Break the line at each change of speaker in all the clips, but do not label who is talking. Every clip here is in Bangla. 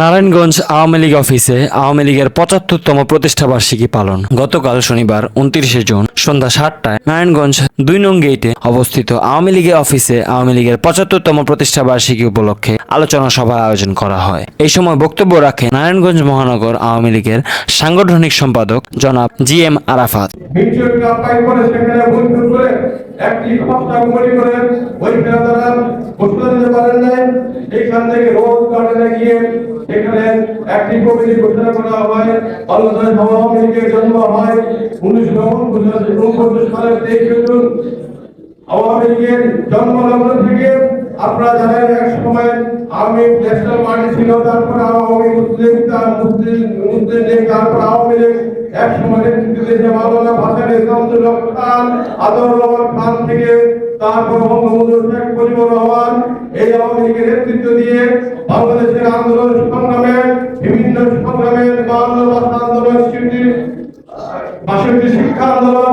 নারায়ণগঞ্জ আওয়ামী লীগ অফিসে আওয়ামী লীগের পঁচাত্তরতম প্রতিষ্ঠা বার্ষিকী পালন। গতকাল শনিবার উনত্রিশে জুন সন্ধ্যা সাতটায় নারায়ণগঞ্জ দুই নং গেটে অবস্থিত আওয়ামী লীগের অফিসে আওয়ামী লীগের পঁচাত্তরতম প্রতিষ্ঠা বার্ষিকী উপলক্ষে আলোচনা সভার আয়োজন করা হয়। এই সময় বক্তব্য রাখেন নারায়ণগঞ্জ মহানগর আওয়ামী লীগের সাংগঠনিক সম্পাদক জনাব জি এম আরাফাত।
একটি পাঁচটা কমিটি করে ওইখানে তারা ঘোষণা দিতে পারেন নাই। এখান থেকে রোজ গার্ডেনে গিয়ে এখানে একটি কমিটি ঘোষণা করা হয়। আলোচনায় লীগের জন্ম হয়। উনিশশো উনপঞ্চাশ সালের তেইশ জুন। আওয়ামী লীগের জন্মলগ্ন থেকে আপনারা জানেন এক সময় আমি ন্যাশনাল পার্টি ছিল, তারপর আওয়ামী মুসলিম মুসলিম মুসলিম লীগ, তারপর আওয়ামী লীগ এক সময় ভাসান খান আদর খান থেকে, তারপর বঙ্গবন্ধু শেখ মুজিবুর রহমান এই আওয়ামী লীগের নেতৃত্ব দিয়ে বাংলাদেশের আন্দোলন সংগ্রামে বিভিন্ন সংগ্রামে বাংলা ভাষা আন্দোলন স্বীকৃতি বাষট্টি শিক্ষা আন্দোলন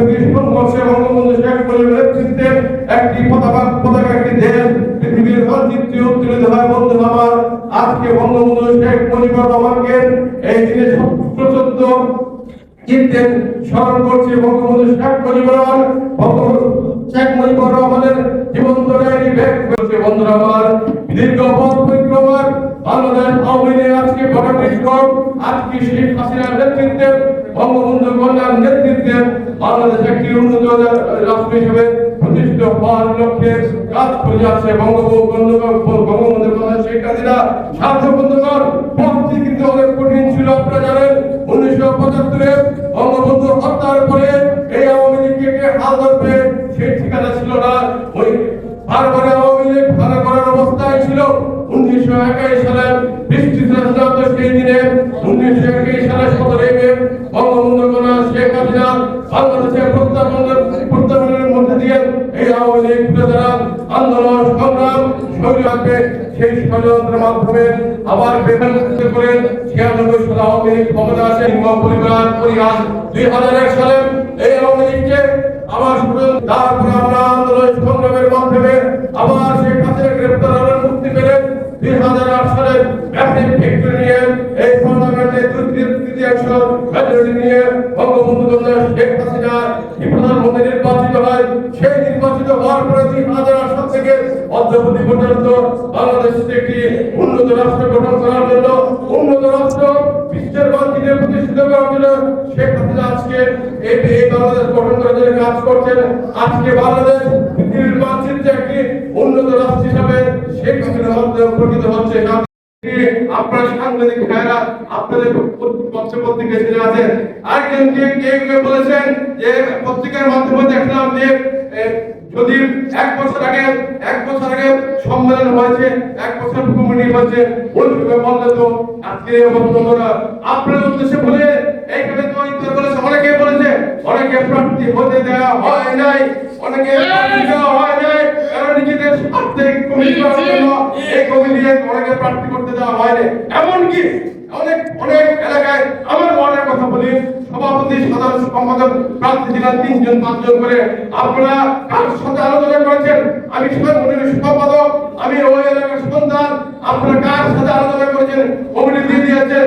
রক্ত সংঘর্ষে বঙ্গবন্ধু শেখ মুজিবের নেতৃত্বে একটি পতাকা পতাকা একটি দেশ পৃথিবীর মানচিত্রে উত্তোলিত হয়। বন্ধু আমার, আজকে বঙ্গবন্ধু শেখ মুজিবুর রহমানকে এই দিনে সশস্ত্র চিনতেন স্মরণ করছে। বঙ্গবন্ধু শেখ মুজিবুর রহমান শেখ মুজিবুর রহমানের জীবন দয়ারি ব্যাগ করছে। বন্ধুরা আমার, দীর্ঘ পথ পরিক্রমার বাংলাদেশ আওয়ামী লীগ আজকে গণতন্ত্র আজকে শেখ হাসিনার নেতৃত্বে বঙ্গবন্ধু কন্যার নেতৃত্বে বাংলাদেশ একটি উন্নত রাষ্ট্র হিসেবে প্রতিষ্ঠিত হওয়ার লক্ষ্যে কাজ করে যাচ্ছে বঙ্গবন্ধু বঙ্গবন্ধু কন্যা শেখ হাসিনা সাহায্য বন্ধুগণ, পথটি কিন্তু অনেক কঠিন ছিল আপনারা জানেন। উনিশশো পঁচাত্তরে বঙ্গবন্ধু হত্যার পরে এই আওয়ামী লীগকে হাল ধরবে সেই ঠিকানা ছিল না। ওই বারবার আওয়ামী লীগ ভালো করার অবস্থায় ছিল। উনিশশো একাশি সালে বৃষ্টি সেই দিনে উনিশশো বাংলাদেশের প্রত্যাবর্তনের প্রত্যাবর্তনের মধ্যে দিয়ে এই আওয়ামী সেই ষড়যন্ত্রের মাধ্যমে আবার বেতন করে ছিয়ানব্বই সালে আওয়ামী লীগ ক্ষমতা পরিবার পরিহার দুই হাজার এক সালে এই আওয়ামী লীগকে আবার তারপরে আমরা আন্দোলন সংগ্রামের মাধ্যমে আবার শেখ হাসিনা গ্রেপ্তার হলেন মুক্তি পেলেন দুই হাজার আট সালে ব্যাপক ভিক্টরি শেখ হাসিনা প্রধানমন্ত্রী নির্বাচিত হয়, সেই নির্বাচিত হওয়ার পরে দুই হাজার আট থেকে অদ্যবধি পর্যন্ত বাংলাদেশকে একটি উন্নত রাষ্ট্র গঠন করার জন্য, উন্নত রাষ্ট্র বিশ্বের মানচিত্রে প্রতিষ্ঠিত করার জন্য শেখ হাসিনা আজকে এই বাংলাদেশ গঠন করার জন্য কাজ করছেন। আজকে বাংলাদেশ পৃথিবীর মানচিত্রে একটি উন্নত রাষ্ট্র হিসাবে শেখ হাসিনার মাধ্যমে প্রকৃত হচ্ছে আপনার সাংবাদিক ভাইরা আপনাদের পত্র পত্রিকা ছেড়ে আছেন আরেকজন কে কে কে বলেছেন যে পত্রিকার মাধ্যমে দেখলাম যে যদি এক বছর আগে, এক বছর আগে সম্মেলন হয়েছে, এক বছর কমিটি হয়েছে ওই বললে তো আজকে বন্ধুরা। আপনার উদ্দেশ্যে বলে এইখানে তো অনেকে বলেছে অনেকে প্রার্থী হতে দেওয়া হয় নাই। অনেকে প্রার্থী দেওয়া হয় নাই কারণ নিজেদের স্বার্থে কমিটি করার জন্য এই কমিটি অনেকে প্রার্থী করতে দেওয়া হয়নি এমনকি অনেক অনেক এলাকায় আমার মনের কথা বলি সভাপতি সাধারণ সম্পাদক প্রার্থী দিলেন তিনজন পাঁচজন করে আপনারা কার সাথে আলোচনা করেছেন? আমি সাংগঠনিক সম্পাদক আমি ওই এলাকার সন্তান আপনারা কার সাথে আলোচনা করেছেন? কমিটি দিয়ে দিয়েছেন।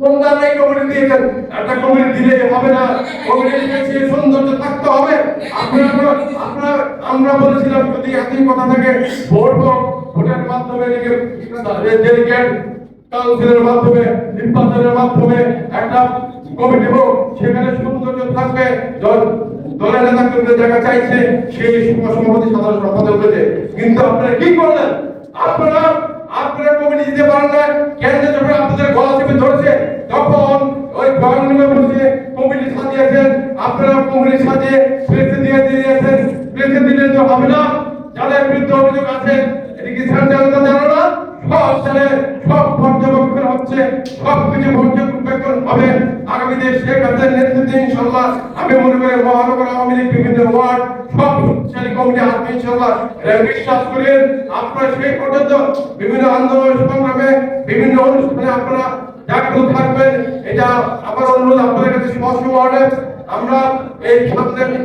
কোনটা নেই কমিটি দিয়েছেন। একটা কমিটি দিলে হবে না। কমিটি সৌন্দর্য থাকতে হবে। আপনারা, আমরা বলেছিলাম যদি একই কথা থাকে, ভোট হোক, ভোটের মাধ্যমে ডেলিগেট কাউন্সিলের মাধ্যমে, নির্বাচনের মাধ্যমে একটা কমিটি হোক, সেখানে সৌন্দর্য থাকবে। দল- দলের চাইছে, সেই সভাপতি সাধারণ সম্পাদক হয়েছে। কিন্তু আপনারা কি করলেন? আপনারা আপনারা কমিটি দিতে পারেন কেন যখন আপনাদের গলা চেপে ধরেছে তখন ওই গভর্নমেন্ট বসে কমিটি সাজিয়েছেন আপনারা কমিটি সাজিয়ে প্রেসে দিয়ে দিয়েছেন প্রেসে দিলে তো হবে না যাদের আছে, এটা কি জানো না? সব ছেলে সব পর্যবেক্ষণ হচ্ছে, সব কিছু পর্যবেক্ষণ হবে। আগামী দিনে শেখ হাসিনার নেতৃত্বে ইনশাল্লাহ আমি মনে করি মহানগর আওয়ামী লীগ বিভিন্ন ওয়ার্ড, সব শক্তিশালী কমিটি আসবে ইনশাল্লাহ বিশ্বাস করেন। আপনারা সেই পর্যন্ত বিভিন্ন আন্দোলন সংগ্রামে, বিভিন্ন অনুষ্ঠানে আপনারা জাগ্রত থাকবেন এটা আমার অনুরোধ, আপনাদের কাছে স্পষ্ট ওয়ার্ডে। আমরা এই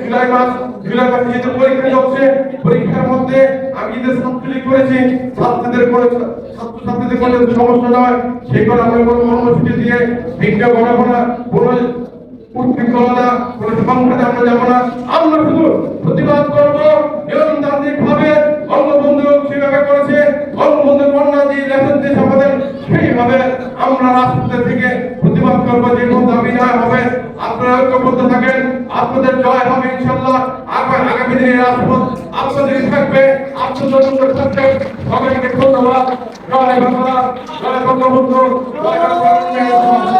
জুলাই মাস, জুলাই যেহেতু পরীক্ষা চলছে, পরীক্ষার মধ্যে আমি যে ছাত্রলীগ করেছি, ছাত্রদের কোনো ছাত্র ছাত্রীদের কোনো যাতে সমস্যা নয়। সেগুলো আমরা কোনো কর্মসূচি দিয়ে ভিক্ষা ঘটাবো না কোনো উৎপীড়না কোনো আমরা যাব না। আমরা শুধু প্রতিবাদ না হবে আপনারা ঐক্যবদ্ধ থাকেন, আপনাদের জয় হবে ইনশাল্লাহ আবার আগামী দিনে রাজপথ আপনাদের থাকবে আপনাদের সুন্দর থাকবে। সবাইকে ধন্যবাদ। জয় বাংলা, জয় বঙ্গবন্ধু, জয় বাংলা